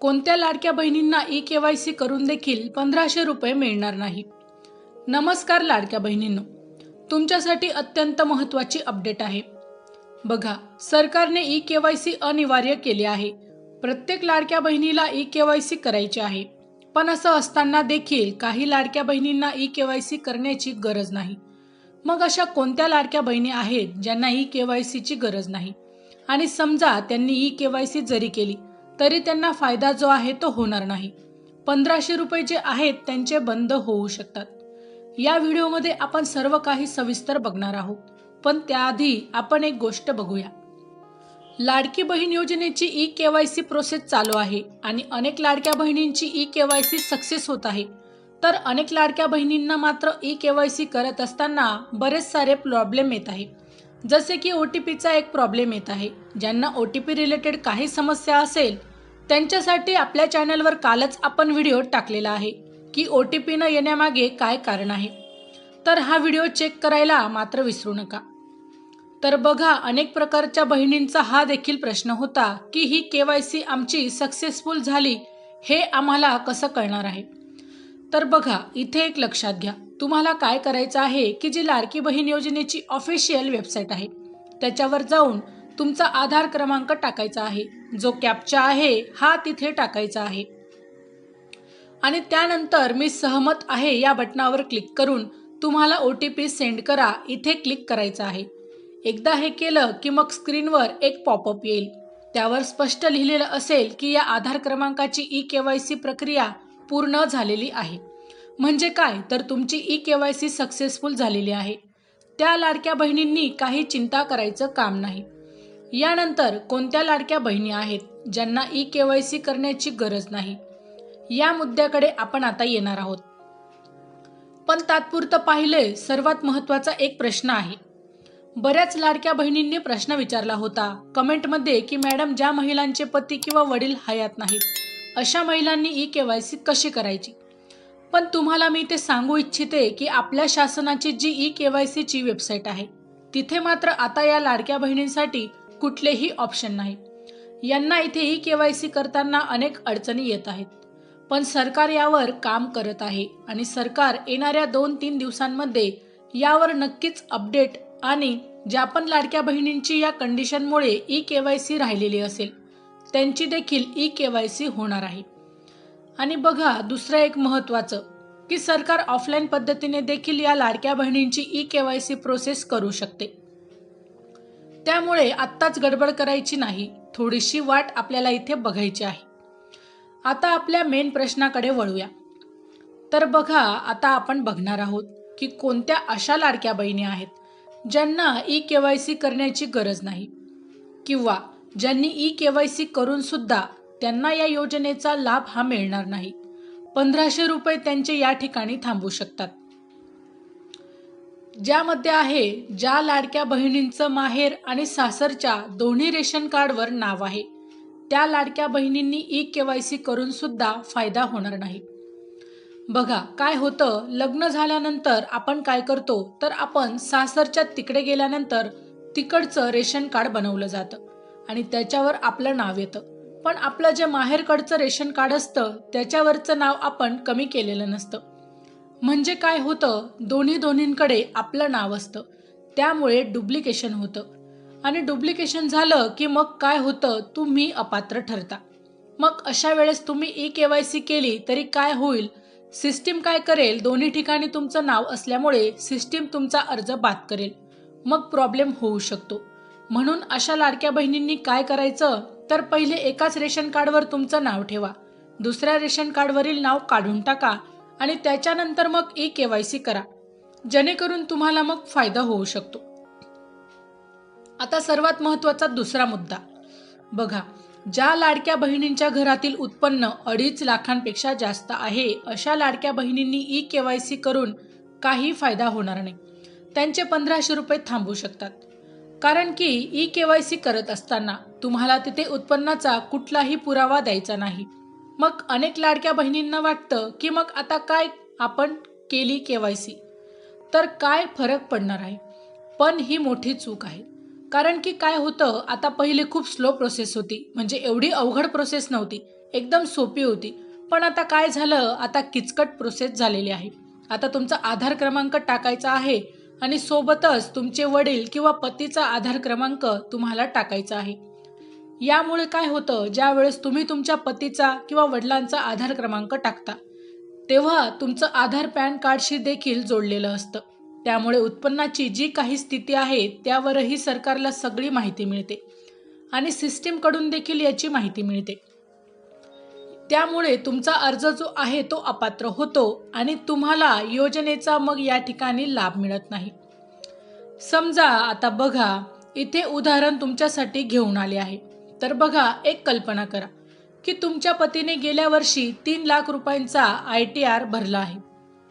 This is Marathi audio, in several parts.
कोणत्या लाडक्या बहिणींना ई के वाय सी करून देखील पंधराशे रुपये मिळणार नाही? नमस्कार लाडक्या बहिणींनो तुमच्यासाठी अत्यंत महत्त्वाची अपडेट आहे. बघा सरकारने ई के वाय सी अनिवार्य केले आहे. प्रत्येक लाडक्या बहिणीला ई के वाय सी करायची आहे. पण असं असताना देखील काही लाडक्या बहिणींना ई के वाय सी करण्याची गरज नाही. मग अशा कोणत्या लाडक्या बहिणी आहेत ज्यांना ई के वाय सीची गरज नाही? आणि समजा त्यांनी ई के वाय सी जरी केली तरी त्यांना फायदा जो आहे तो होणार नाही. पंधराशे रुपये जे आहेत त्यांचे बंद होऊ शकतात. या व्हिडिओमध्ये आपण सर्व काही सविस्तर बघणार आहोत. पण त्याआधी आपण एक गोष्ट बघूया. लाडकी बहीण योजनेची E K Y C process चालू आहे आणि अनेक लाडक्या बहिणींची E K Y C success होत आहे. तर अनेक लाडक्या बहिणींना मात्र ई के वाय सी करत असताना बरेच सारे प्रॉब्लेम येत आहे जसे की ओ टी पीचा एक प्रॉब्लेम येत आहे. ज्यांना ओ टी पी रिलेटेड काही समस्या असेल त्यांच्यासाठी आपल्या चॅनलवर कालच आपण व्हिडिओ टाकलेला आहे की ओ टी पी न येण्यामागे काय कारण आहे. तर हा व्हिडिओ चेक करायला मात्र विसरू नका. तर बघा अनेक प्रकारच्या बहिणींचा हा देखील प्रश्न होता की ही के वाय सी आमची सक्सेसफुल झाली हे आम्हाला कसं कळणार आहे? तर बघा इथे एक लक्षात घ्या. तुम्हाला काय करायचं आहे की जी लाडकी बहीण योजनेची ऑफिशियल वेबसाईट आहे त्याच्यावर जाऊन तुमचा आधार क्रमांक टाकायचा आहे. जो कॅपचा आहे हा तिथे टाकायचा आहे. आणि त्यानंतर मी सहमत आहे या बटनावर क्लिक करून तुम्हाला ओ टी पी सेंड करा. इथे क्लिक करायचं आहे. एकदा हे केलं की मग स्क्रीनवर एक पॉपअप येईल. त्यावर स्पष्ट लिहिलेलं असेल की या आधार क्रमांकाची ई के वाय सी प्रक्रिया पूर्ण झालेली आहे. म्हणजे काय? तर तुमची E K Y C successful झालेली आहे. त्या लाडक्या बहिणींनी काही चिंता करायचं काम नाही. यानंतर कोणत्या लाडक्या बहिणी आहेत ज्यांना ई के वाय सी करण्याची गरज नाही? या मुद्द्याकडे आपण आता येणार आहोत. पण तात्पुरतं पाहिले सर्वात महत्त्वाचा एक प्रश्न आहे. बऱ्याच लाडक्या बहिणींनी प्रश्न विचारला होता कमेंटमध्ये की मॅडम ज्या महिलांचे पती किंवा वडील हयात नाहीत अशा महिलांनी ई के वाय सी कशी करायची? पण तुम्हाला मी ते सांगू इच्छिते की आपल्या शासनाची जी ई के वाय सीची वेबसाईट आहे तिथे मात्र आता या लाडक्या बहिणींसाठी कुठलेही ऑप्शन नाही. यांना इथे ई के वाय सी करताना अनेक अडचणी येत आहेत. पण सरकार यावर काम करत आहे आणि सरकार येणाऱ्या दोन तीन दिवसांमध्ये यावर नक्कीच अपडेट आणि ज्या पण लाडक्या बहिणींची या कंडिशनमुळे ई के वाय सी राहिलेली असेल त्यांची देखील ई के वाय सी होणार आहे. आणि बघा दुसरं एक महत्त्वाचं की सरकार ऑफलाईन पद्धतीने देखील या लाडक्या बहिणींची E K Y C process करू शकते. त्यामुळे आत्ताच गडबड करायची नाही. थोडीशी वाट आपल्याला इथे बघायची आहे. आता आपल्या मेन प्रश्नाकडे वळूया. तर बघा आता आपण बघणार आहोत की कोणत्या अशा लाडक्या बहिणी आहेत ज्यांना ई के वाय सी करण्याची गरज नाही किंवा ज्यांनी ई के वाय सी करून सुद्धा त्यांना या योजनेचा लाभ हा मिळणार नाही. पंधराशे रुपये त्यांचे या ठिकाणी थांबू शकतात. ज्यामध्ये आहे ज्या लाडक्या बहिणींचं माहेर आणि सासरच्या दोन्ही रेशन कार्डवर नाव आहे. त्या लाडक्या बहिणींनी ई के वाय सी करून सुद्धा फायदा होणार नाही. बघा काय होतं? लग्न झाल्यानंतर आपण काय करतो? तर आपण सासरच्या तिकडे गेल्यानंतर तिकडचं रेशन कार्ड बनवलं जातं आणि त्याच्यावर आपलं नाव येतं. पण आपलं जे माहेरकडचं रेशन कार्ड असतं त्याच्यावरचं नाव आपण कमी केलेलं नसतं. म्हणजे काय होतं? दोन्ही दोन्हींकडे आपलं नाव असतं. त्यामुळे डुप्लिकेशन होतं. आणि डुप्लिकेशन झालं की मग काय होतं? तुम्ही अपात्र ठरता. मग अशा वेळेस तुम्ही ई के वाय सी केली तरी काय होईल? सिस्टीम काय करेल? दोन्ही ठिकाणी तुमचं नाव असल्यामुळे सिस्टीम तुमचा अर्ज बाद करेल. मग प्रॉब्लेम होऊ शकतो. म्हणून अशा लाडक्या बहिणींनी काय करायचं? तर पहिले एकाच रेशन कार्डवर तुमचं नाव ठेवा. दुसऱ्या रेशन कार्डवरील नाव काढून टाका. आणि त्याच्यानंतर मग ई के वाय सी करा. जेणेकरून तुम्हाला मग फायदा होऊ शकतो. आता सर्वात महत्त्वाचा दुसरा मुद्दा. बघा ज्या लाडक्या बहिणींच्या घरातील उत्पन्न अडीच लाखांपेक्षा जास्त आहे अशा लाडक्या बहिणींनी ई के वाय सी करून काही फायदा होणार नाही. त्यांचे पंधराशे रुपये थांबू शकतात. कारण की ई के वाय सी करत असताना तुम्हाला तिथे उत्पन्नाचा कुठलाही पुरावा द्यायचा नाही. मग अनेक लाडक्या बहिणींना वाटतं की मग आता काय आपण केली के वाय सी? तर काय फरक पडणार आहे? पण ही मोठी चूक आहे. कारण की काय होतं आता पहिले खूप स्लो प्रोसेस होती. म्हणजे एवढी अवघड प्रोसेस नव्हती. एकदम सोपी होती. पण आता काय झालं आता किचकट प्रोसेस झालेली आहे. आता तुमचा आधार क्रमांक टाकायचा आहे आणि सोबतच तुमचे वडील किंवा पतीचा आधार क्रमांक तुम्हाला टाकायचा आहे. यामुळे काय होतं ज्यावेळेस तुम्ही तुमच्या पतीचा किंवा वडिलांचा आधार क्रमांक टाकता तेव्हा तुमचं आधार पॅन कार्डशी देखील जोडलेलं असतं. त्यामुळे उत्पन्नाची जी काही स्थिती आहे त्यावरही सरकारला सगळी माहिती मिळते आणि सिस्टीमकडून देखील याची माहिती मिळते. त्यामुळे तुमचा अर्ज जो आहे तो अपात्र होतो आणि तुम्हाला योजनेचा मग या ठिकाणी लाभ मिळत नाही. समजा आता बघा इथे उदाहरण तुमच्यासाठी घेऊन आले आहे. तर बघा एक कल्पना करा की तुमच्या पतीने गेल्या वर्षी तीन लाख रुपयांचा आय टी आर भरला आहे.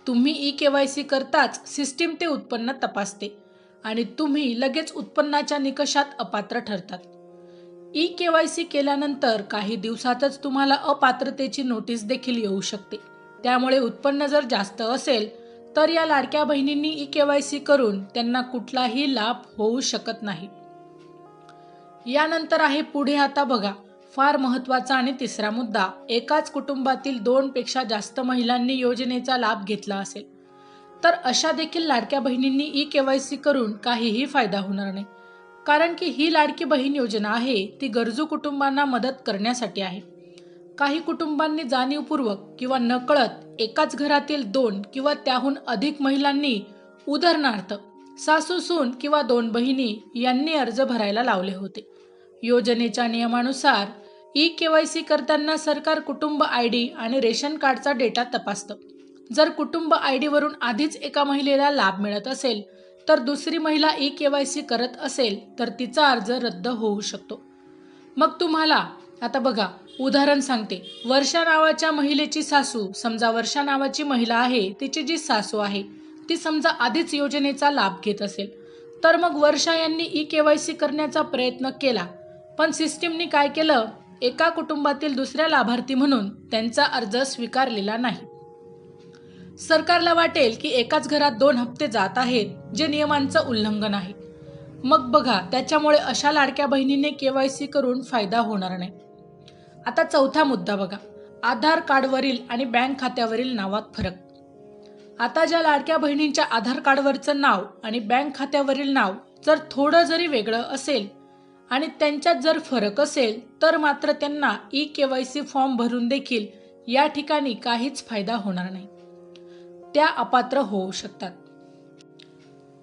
तुम्ही ई के वाय सी करताच सिस्टीम ते उत्पन्न तपासते आणि तुम्ही लगेच उत्पन्नाच्या निकषात अपात्र ठरतात. ई के वाय सी केल्यानंतर काही दिवसातच तुम्हाला अपात्रतेची नोटीस देखील येऊ शकते. त्यामुळे उत्पन्न जर जास्त असेल तर या लाडक्या बहिणींनी ई के वाय सी करून त्यांना कुठलाही लाभ होऊ शकत नाही. यानंतर आहे पुढे आता बघा. फार महत्त्वाचा आणि तिसरा मुद्दा. एकाच कुटुंबातील दोन पेक्षा जास्त महिलांनी योजनेचा लाभ घेतला असेल. तर अशा देखील लाडक्या बहिणींनी ई के वाय सी करून काहीही फायदा होणार नाही. कारण की ही लाडकी बहीण योजना आहे ती गरजू कुटुंबांना मदत करण्यासाठी आहे. काही कुटुंबांनी जाणीवपूर्वक किंवा नकळत एकाच घरातील दोन किंवा त्याहून अधिक महिलांनी उदाहरणार्थ सासू सून किंवा दोन बहिणी यांनी अर्ज भरायला लावले होते. योजनेच्या नियमानुसार ई के वाय सी करताना सरकार कुटुंब आय डी आणि रेशन कार्डचा डेटा तपासतं. जर कुटुंब आय डीवरून आधीच एका महिलेला लाभ मिळत असेल तर दुसरी महिला ई के वाय सी करत असेल तर तिचा अर्ज रद्द होऊ शकतो. मग तुम्हाला आता बघा उदाहरण सांगते. वर्षा नावाच्या महिलेची सासू समजा वर्षा नावाची महिला आहे तिची जी सासू आहे ती समजा आधीच योजनेचा लाभ घेत असेल. तर मग वर्षा यांनी ई के वाय सी करण्याचा प्रयत्न केला पण सिस्टीमनी काय केलं? एका कुटुंबातील दुसऱ्या लाभार्थी म्हणून त्यांचा अर्ज स्वीकारलेला नाही. सरकारला वाटेल की एकाच घरात दोन हप्ते जात आहेत जे नियमांचं उल्लंघन आहे. मग बघा त्याच्यामुळे अशा लाडक्या बहिणीने के वाय सी करून फायदा होणार नाही. आता चौथा मुद्दा बघा. आधार कार्डवरील आणि बँक खात्यावरील नावात फरक. आता ज्या लाडक्या बहिणींच्या आधार कार्डवरचं नाव आणि बँक खात्यावरील नाव जर थोडं जरी वेगळं असेल आणि त्यांच्यात जर फरक असेल तर मात्र त्यांना E K Y C form भरून देखील या ठिकाणी काहीच फायदा होणार नाही. त्या अपात्र होऊ शकतात.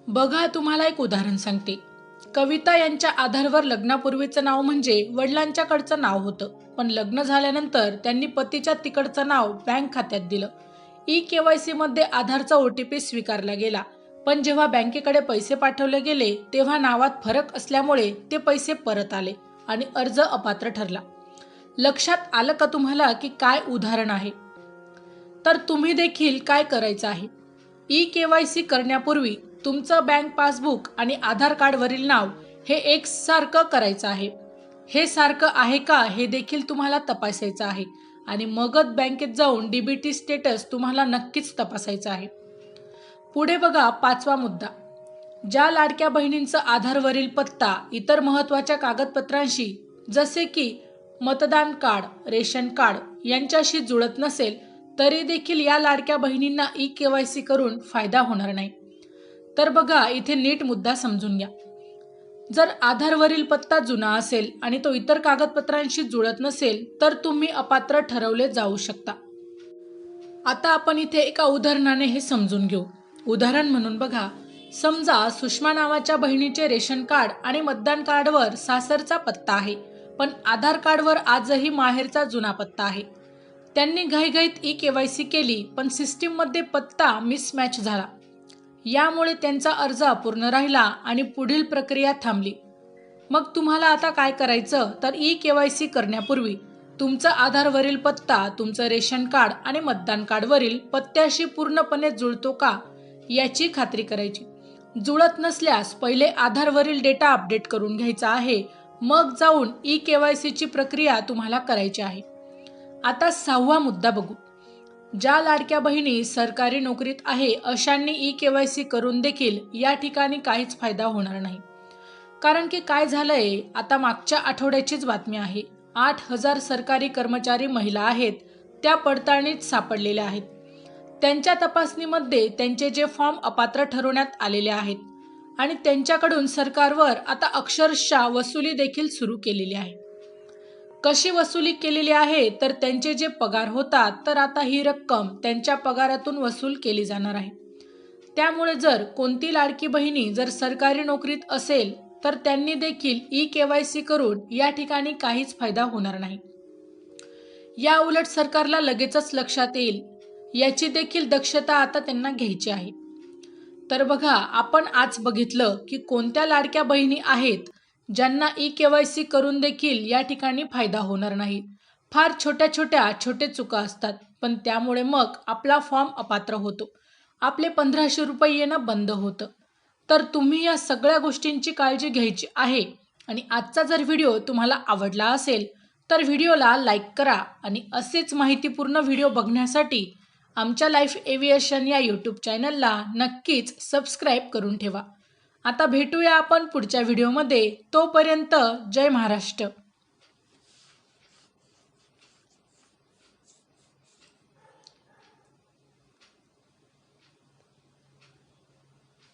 बघा तुम्हाला एक उदाहरण सांगते. कविता यांच्या आधारवर लग्नापूर्वीचं नाव म्हणजे वडिलांच्याकडचं नाव होतं. पण लग्न झाल्यानंतर त्यांनी पतीच्या तिकडचं नाव बँक खात्यात दिलं. ई के वाय सीमध्ये आधारचा ओ टी पी स्वीकारला गेला. पण जेव्हा बँकेकडे पैसे पाठवले गेले तेव्हा नावात फरक असल्यामुळे ते पैसे परत आले आणि अर्ज अपात्र ठरला. लक्षात आलं का तुम्हाला की काय उदाहरण आहे? तर तुम्ही देखील काय करायचं आहे? ई के वाय सी करण्यापूर्वी तुमचं बँक पासबुक आणि आधार कार्डवरील नाव हे एक सारखं करायचं आहे. हे सारखं आहे का हे देखील तुम्हाला तपासायचं आहे आणि मगच बँकेत जाऊन डीबीटी स्टेटस तुम्हाला नक्कीच तपासायचं आहे. पुढे बघा पाचवा मुद्दा. ज्या लाडक्या बहिणींचं आधारवरील पत्ता इतर महत्त्वाच्या कागदपत्रांशी जसे की मतदान कार्ड रेशन कार्ड यांच्याशी जुळत नसेल तरी देखील या लाडक्या बहिणींना ई के वाय सी करून फायदा होणार नाही. तर बघा इथे नीट मुद्दा समजून घ्या. जर आधारवरील पत्ता जुना असेल आणि तो इतर कागदपत्रांशी जुळत नसेल तर तुम्ही अपात्र ठरवले जाऊ शकता. आता आपण इथे एका उदाहरणाने हे समजून घेऊ. उदाहरण म्हणून बघा. समजा सुषमा नावाच्या बहिणीचे रेशन कार्ड आणि मतदान कार्डवर सासरचा पत्ता आहे पण आधार कार्डवर आजही माहेरचा जुना पत्ता आहे. त्यांनी घाईघाईत ई के वाय सी केली पण सिस्टीममध्ये पत्ता मिसमॅच झाला. यामुळे त्यांचा अर्ज अपूर्ण राहिला आणि पुढील प्रक्रिया थांबली. मग तुम्हाला आता काय करायचं? तर ई के वाय सी करण्यापूर्वी तुमचा आधारवरील पत्ता तुमचं रेशन कार्ड आणि मतदान कार्डवरील पत्त्याशी पूर्णपणे जुळतो का? याची खात्री करायची. जुळत नसल्यास पहिले आधारवरील डेटा अपडेट करून घ्यायचा आहे. मग जाऊन ई के वाय सीची प्रक्रिया तुम्हाला करायची आहे. आता सहावा मुद्दा बघू. ज्या लाडक्या बहिणी सरकारी नोकरीत आहे अशांनी ई के वाय सी करून देखील या ठिकाणी काहीच फायदा होणार नाही. कारण की काय झालंय आता मागच्या आठवड्याचीच बातमी आहे. आठ हजार सरकारी कर्मचारी महिला आहेत त्या पडताळणीत सापडलेल्या आहेत. त्यांच्या तपासणीमध्ये त्यांचे जे फॉर्म अपात्र ठरवण्यात आलेले आहेत आणि त्यांच्याकडून सरकारवर आता अक्षरशः वसुली देखील सुरू केलेली आहे. कशी वसुली केलेली आहे तर त्यांचे जे पगार होतात तर आता ही रक्कम त्यांच्या पगारातून वसूल केली जाणार आहे. त्यामुळे जर कोणती लाडकी बहिणी जर सरकारी नोकरीत असेल तर त्यांनी देखील ई के वाय सी करून या ठिकाणी काहीच फायदा होणार नाही. या उलट सरकारला लगेचच लक्षात येईल याची देखील दक्षता आता त्यांना घ्यायची आहे. तर बघा आपण आज बघितलं की कोणत्या लाडक्या बहिणी आहेत ज्यांना ई के वाय सी करून देखील या ठिकाणी फायदा होणार नाही. फार छोट्या छोट्या छोटे चुका असतात पण त्यामुळे मग आपला फॉर्म अपात्र होतो. आपले पंधराशे रुपये येणं बंद होतं. तर तुम्ही या सगळ्या गोष्टींची काळजी घ्यायची आहे. आणि आजचा जर व्हिडिओ तुम्हाला आवडला असेल तर व्हिडिओला लाईक करा आणि असेच माहितीपूर्ण व्हिडिओ बघण्यासाठी आमच्या लाईफ एव्हिएशन या यूट्यूब चॅनलला नक्कीच सबस्क्राईब करून ठेवा. आता भेटूया आपण पुढच्या व्हिडिओमध्ये. तोपर्यंत जय महाराष्ट्र.